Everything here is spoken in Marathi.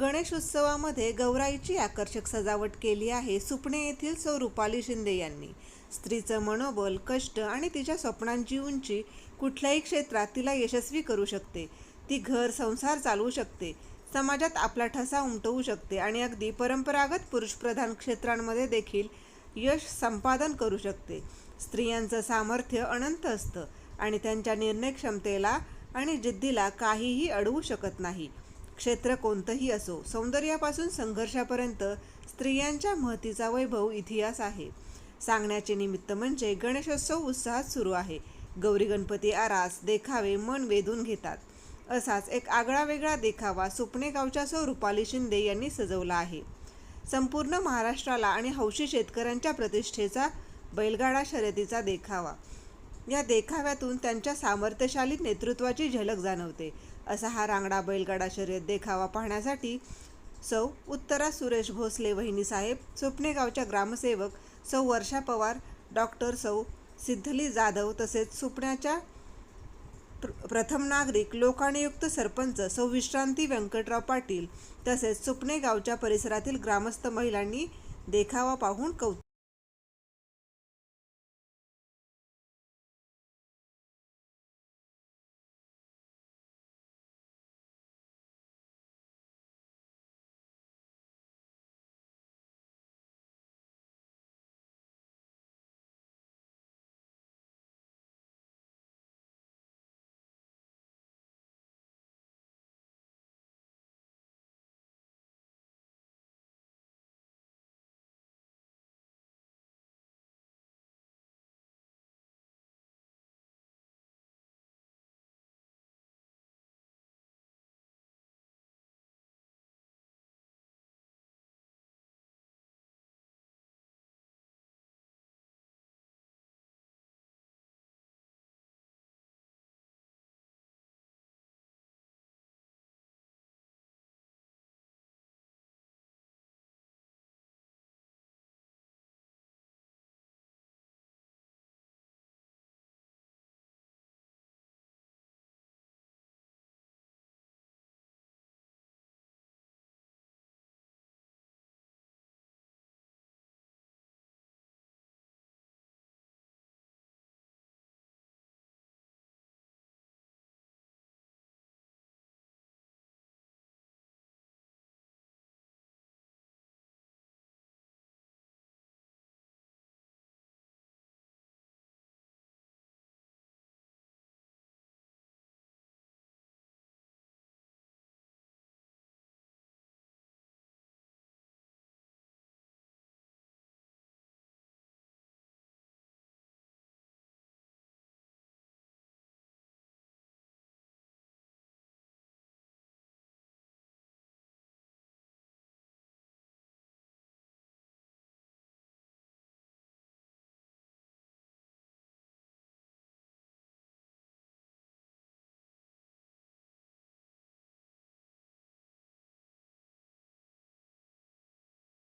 गणेश उत्सवामध्ये गौराईची आकर्षक सजावट केली आहे सुपणे येथील सौ रुपाली शिंदे यांनी. स्त्रीचं मनोबल कष्ट आणि तिच्या स्वप्नांची उंची कुठल्याही क्षेत्रात तिला यशस्वी करू शकते. ती घर संसार चालवू शकते. समाजात आपला ठसा उमटवू शकते आणि अगदी परंपरागत पुरुषप्रधान क्षेत्रांमध्ये देखील यश संपादन करू शकते. स्त्रियांचं सामर्थ्य अनंत असतं आणि त्यांच्या निर्णय क्षमतेला आणि जिद्दीला काहीही अडवू शकत नाही. क्षेत्र कोणतंही असो सौंदर्यापासून संघर्षापर्यंत स्त्रियांच्या महतीचा वैभव इतिहास आहे. सांगण्याचे निमित्त म्हणजे गणेशोत्सव उत्साहात सुरू आहे. गौरी गणपती आरास देखावे मन वेधून घेतात. असाच एक आगळा वेगळा देखावा सुपणे गावच्या सौ रुपाली शिंदे यांनी सजवला आहे. संपूर्ण महाराष्ट्राला आणि हौशी शेतकऱ्यांच्या प्रतिष्ठेचा बैलगाडा शर्यतीचा देखावा. या देखाव्यातून त्यांच्या सामर्थ्यशाली नेतृत्वाची झलक जाणवते. असा हा रांगडा बैलगाडा शर्यत देखावा पाहण्यासाठी सौ उत्तरा सुरेश भोसले वहिनी साहेब ग्रामसेवक सौ वर्षा पवार डॉक्टर सौ सिद्धली जाधव तसेच सुपण्याच्या प्र- प्रथम नागरिक लोकानियुक्त सरपंच सौ विश्रांती व्यंकटराव पाटील तसेच सुपणे गावच्या परिसरातील ग्रामस्थ महिलांनी देखावा पाहून कौतुक